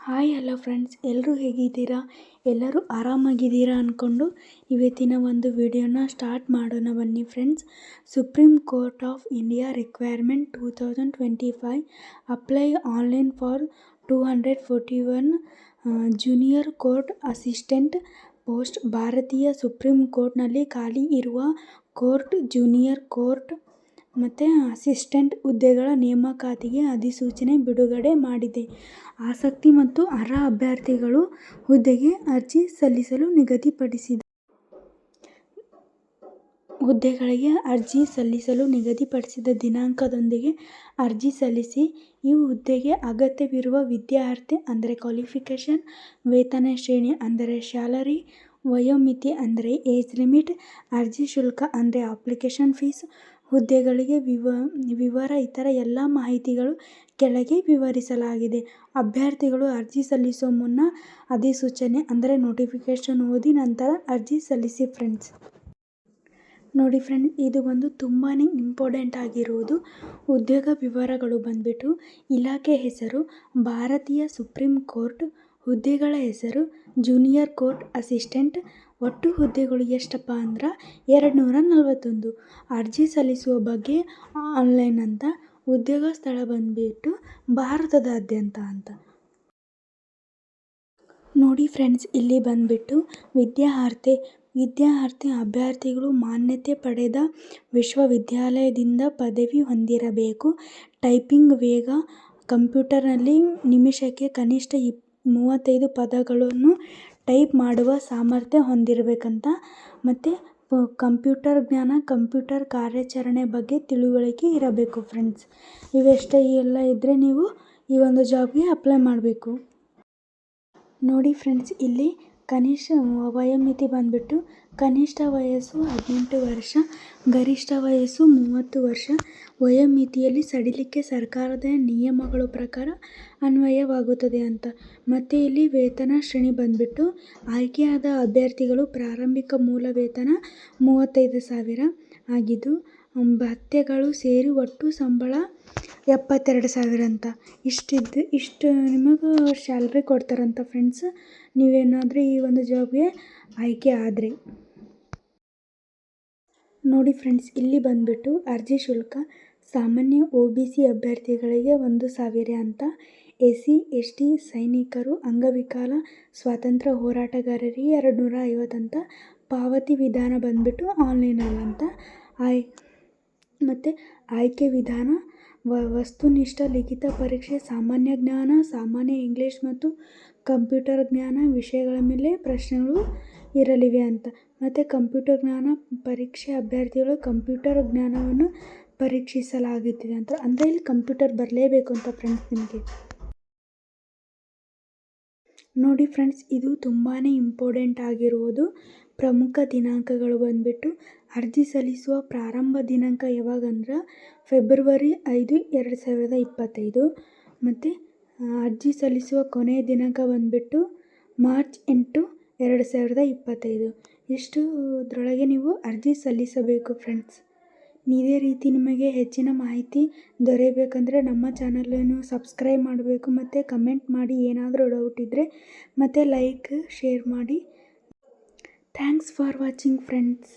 Hi, hello friends. ಎಲ್ಲರೂ ಹೇಗಿದ್ದೀರಾ? ಎಲ್ಲರೂ ಆರಾಮಾಗಿದ್ದೀರಾ ಅಂದ್ಕೊಂಡು ಇವತ್ತಿನ ಒಂದು ವಿಡಿಯೋನ ಸ್ಟಾರ್ಟ್ ಮಾಡೋಣ ಬನ್ನಿ friends. Supreme court of India requirement two thousand twenty five apply online for two hundred forty one junior court assistant post ಭಾರತೀಯ ಸುಪ್ರೀಂ ಕೋರ್ಟ್ನಲ್ಲಿ ಖಾಲಿ ಇರುವ ಕೋರ್ಟ್, ಜೂನಿಯರ್ ಕೋರ್ಟ್ ಮತ್ತು ಅಸಿಸ್ಟೆಂಟ್ ಹುದ್ದೆಗಳ ನೇಮಕಾತಿಗೆ ಅಧಿಸೂಚನೆ ಬಿಡುಗಡೆ ಮಾಡಿದೆ. ಆಸಕ್ತಿ ಮತ್ತು ಅರ್ಹ ಅಭ್ಯರ್ಥಿಗಳು ಹುದ್ದೆಗೆ ಅರ್ಜಿ ಸಲ್ಲಿಸಲು ನಿಗದಿಪಡಿಸಿದ. ಹುದ್ದೆಗಳಿಗೆ ಅರ್ಜಿ ಸಲ್ಲಿಸಲು ನಿಗದಿಪಡಿಸಿದ ದಿನಾಂಕದೊಂದಿಗೆ ಅರ್ಜಿ ಸಲ್ಲಿಸಿ, ಈ ಹುದ್ದೆಗೆ ಅಗತ್ಯವಿರುವ ವಿದ್ಯಾರ್ಹತೆ ಅಂದರೆ ಕ್ವಾಲಿಫಿಕೇಷನ್, ವೇತನ ಶ್ರೇಣಿ ಅಂದರೆ ಶ್ಯಾಲರಿ ವಯೋಮಿತಿ ಅಂದರೆ ಏಜ್ ಲಿಮಿಟ್, ಅರ್ಜಿ ಶುಲ್ಕ ಅಂದರೆ ಅಪ್ಲಿಕೇಶನ್ ಫೀಸ್ ಹುದ್ದೆಗಳಿಗೆ ವಿವ, ವಿವರ, ಇತರ ಎಲ್ಲ ಮಾಹಿತಿಗಳು ಕೆಳಗೆ ವಿವರಿಸಲಾಗಿದೆ. ಅಭ್ಯರ್ಥಿಗಳು ಅರ್ಜಿ ಸಲ್ಲಿಸೋ ಮುನ್ನ ಅಧಿಸೂಚನೆ, ಅಂದರೆ ನೋಟಿಫಿಕೇಷನ್ ಓದಿ ನಂತರ ಅರ್ಜಿ ಸಲ್ಲಿಸಿ ಫ್ರೆಂಡ್ಸ್ ನೋಡಿ ಫ್ರೆಂಡ್ಸ್ ಇದು ಒಂದು ತುಂಬಾ ಇಂಪಾರ್ಟೆಂಟ್ ಆಗಿರುವುದು ಉದ್ಯೋಗ ವಿವರಗಳು ಬಂದ್ಬಿಟ್ಟು ಇಲಾಖೆ ಹೆಸರು, ಭಾರತೀಯ ಸುಪ್ರೀಂ ಕೋರ್ಟ್ ಹುದ್ದೆಗಳ ಹೆಸರು, ಜೂನಿಯರ್ ಕೋರ್ಟ್ ಅಸಿಸ್ಟೆಂಟ್, ಒಟ್ಟು ಹುದ್ದೆಗಳು ಎಷ್ಟಪ್ಪ ಅಂದ್ರೆ ಎರಡು ನೂರ ನಲವತ್ತೊಂದು ಅರ್ಜಿ ಸಲ್ಲಿಸುವ ಬಗ್ಗೆ ಆನ್ಲೈನ್ ಅಂತ ಉದ್ಯೋಗ ಸ್ಥಳ ಬಂದ್ಬಿಟ್ಟು ಭಾರತದಾದ್ಯಂತ ಅಂತ. ನೋಡಿ ಫ್ರೆಂಡ್ಸ್, ಇಲ್ಲಿ ಬಂದ್ಬಿಟ್ಟು ವಿದ್ಯಾರ್ಥಿ ವಿದ್ಯಾರ್ಥಿ ಅಭ್ಯರ್ಥಿಗಳು ಮಾನ್ಯತೆ ಪಡೆದ ವಿಶ್ವವಿದ್ಯಾಲಯದಿಂದ ಪದವಿ ಹೊಂದಿರಬೇಕು. ಟೈಪಿಂಗ್ ವೇಗ ಕಂಪ್ಯೂಟರ್ನಲ್ಲಿ ನಿಮಿಷಕ್ಕೆ ಕನಿಷ್ಠ ಇಪ್ ಮೂವತ್ತೈದು ಪದಗಳನ್ನು ಟೈಪ್ ಮಾಡುವ ಸಾಮರ್ಥ್ಯ ಹೊಂದಿರಬೇಕಂತ. ಮತ್ತು ಕಂಪ್ಯೂಟರ್ ಜ್ಞಾನ, ಕಂಪ್ಯೂಟರ್ ಕಾರ್ಯಾಚರಣೆ ಬಗ್ಗೆ ತಿಳುವಳಿಕೆ ಇರಬೇಕು ಫ್ರೆಂಡ್ಸ್. ಇವೆಷ್ಟೇ ಎಲ್ಲ ಇದ್ದರೆ ನೀವು ಈ ಒಂದು ಜಾಬ್ಗೆ ಅಪ್ಲೈ ಮಾಡಬೇಕು. ನೋಡಿ ಫ್ರೆಂಡ್ಸ್, ಇಲ್ಲಿ ಕನಿಷ್ಠ ವಯೋಮಿತಿ ಬಂದ್ಬಿಟ್ಟು ಕನಿಷ್ಠ ವಯಸ್ಸು ಹದಿನೆಂಟು ವರ್ಷ, ಗರಿಷ್ಠ ವಯಸ್ಸು ಮೂವತ್ತು ವರ್ಷ. ವಯೋಮಿತಿಯಲ್ಲಿ ಸಡಿಲಿಕೆ ಸರ್ಕಾರದ ನಿಯಮಗಳ ಪ್ರಕಾರ ಅನ್ವಯವಾಗುತ್ತದೆ ಅಂತ. ಮತ್ತು ಇಲ್ಲಿ ವೇತನ ಶ್ರೇಣಿ ಬಂದ್ಬಿಟ್ಟು ಆಯ್ಕೆಯಾದ ಅಭ್ಯರ್ಥಿಗಳು ಪ್ರಾರಂಭಿಕ ಮೂಲ ವೇತನ ಮೂವತ್ತೈದು ಸಾವಿರ. ಆಗಿದ್ದು ಭತ್ಯೆಗಳು ಸೇರಿ ಒಟ್ಟು ಸಂಬಳ ಎಪ್ಪತ್ತೆರಡು ಸಾವಿರ ಅಂತ. ಇಷ್ಟಿದ್ದು ಇಷ್ಟು ನಿಮಗೆ ಸ್ಯಾಲ್ರಿ ಕೊಡ್ತಾರಂತ ಫ್ರೆಂಡ್ಸ್ ನೀವೇನಾದರೂ ಈ ಒಂದು ಜಾಬ್ಗೆ ಆಯ್ಕೆ ಆದರೆ. ನೋಡಿ ಫ್ರೆಂಡ್ಸ್ ಇಲ್ಲಿ ಬಂದ್ಬಿಟ್ಟು ಅರ್ಜಿ ಶುಲ್ಕ, ಸಾಮಾನ್ಯ ಒ ಬಿ ಸಿ ಅಭ್ಯರ್ಥಿಗಳಿಗೆ ಒಂದು ಸಾವಿರ ಅಂತ. ಎ ಸಿ, ಎಸ್ ಟಿ ಸೈನಿಕರು, ಅಂಗವಿಕಲ, ಸ್ವಾತಂತ್ರ್ಯ ಹೋರಾಟಗಾರರಿಗೆ ಎರಡು ನೂರ ಐವತ್ತಂತ ಪಾವತಿ ವಿಧಾನ ಬಂದ್ಬಿಟ್ಟು ಆನ್ಲೈನಲ್ಲಂತ ಆಯ್ ಮತ್ತು ಆಯ್ಕೆ ವಿಧಾನ ವಸ್ತುನಿಷ್ಠ ಲಿಖಿತ ಪರೀಕ್ಷೆ, ಸಾಮಾನ್ಯ ಜ್ಞಾನ, ಸಾಮಾನ್ಯ ಇಂಗ್ಲೀಷ್ ಮತ್ತು ಕಂಪ್ಯೂಟರ್ ಜ್ಞಾನ ವಿಷಯಗಳ ಮೇಲೆ ಪ್ರಶ್ನೆಗಳು ಇರಲಿವೆ ಅಂತ. ಮತ್ತು ಕಂಪ್ಯೂಟರ್ ಜ್ಞಾನ ಪರೀಕ್ಷೆ ಅಭ್ಯರ್ಥಿಗಳು ಕಂಪ್ಯೂಟರ್ ಜ್ಞಾನವನ್ನು ಪರೀಕ್ಷಿಸಲಾಗುತ್ತಿದೆ ಅಂತ. ಅಂದರೆ ಇಲ್ಲಿ ಕಂಪ್ಯೂಟರ್ ಬರಲೇಬೇಕು ಅಂತ ಫ್ರೆಂಡ್ಸ್ ನಿಮಗೆ. ನೋಡಿ ಫ್ರೆಂಡ್ಸ್, ಇದು ತುಂಬಾ ಇಂಪಾರ್ಟೆಂಟ್ ಆಗಿರುವುದು ಪ್ರಮುಖ ದಿನಾಂಕಗಳು ಬಂದ್ಬಿಟ್ಟು ಅರ್ಜಿ ಸಲ್ಲಿಸುವ ಪ್ರಾರಂಭ ದಿನಾಂಕ ಯಾವಾಗಂದ್ರೆ ಫೆಬ್ರವರಿ ಐದು, ಎರಡು ಸಾವಿರದ ಇಪ್ಪತ್ತೈದು. ಮತ್ತು ಅರ್ಜಿ ಸಲ್ಲಿಸುವ ಕೊನೆಯ ದಿನಾಂಕ ಬಂದ್ಬಿಟ್ಟು ಮಾರ್ಚ್ ಎಂಟು, ಎರಡು ಸಾವಿರದ ಇಪ್ಪತ್ತೈದು. ಇಷ್ಟುದ್ರೊಳಗೆ ನೀವು ಅರ್ಜಿ ಸಲ್ಲಿಸಬೇಕು ಫ್ರೆಂಡ್ಸ್. ಇದೇ ರೀತಿ ನಿಮಗೆ ಹೆಚ್ಚಿನ ಮಾಹಿತಿ ದೊರೆಯಬೇಕಂದ್ರೆ ನಮ್ಮ ಚಾನಲನ್ನು ಸಬ್ಸ್ಕ್ರೈಬ್ ಮಾಡಬೇಕು ಮತ್ತು ಕಮೆಂಟ್ ಮಾಡಿ ಏನಾದರೂ ಡೌಟ್ ಇದ್ದರೆ ಮತ್ತು ಲೈಕ್ ಶೇರ್ ಮಾಡಿ. Thanks for watching friends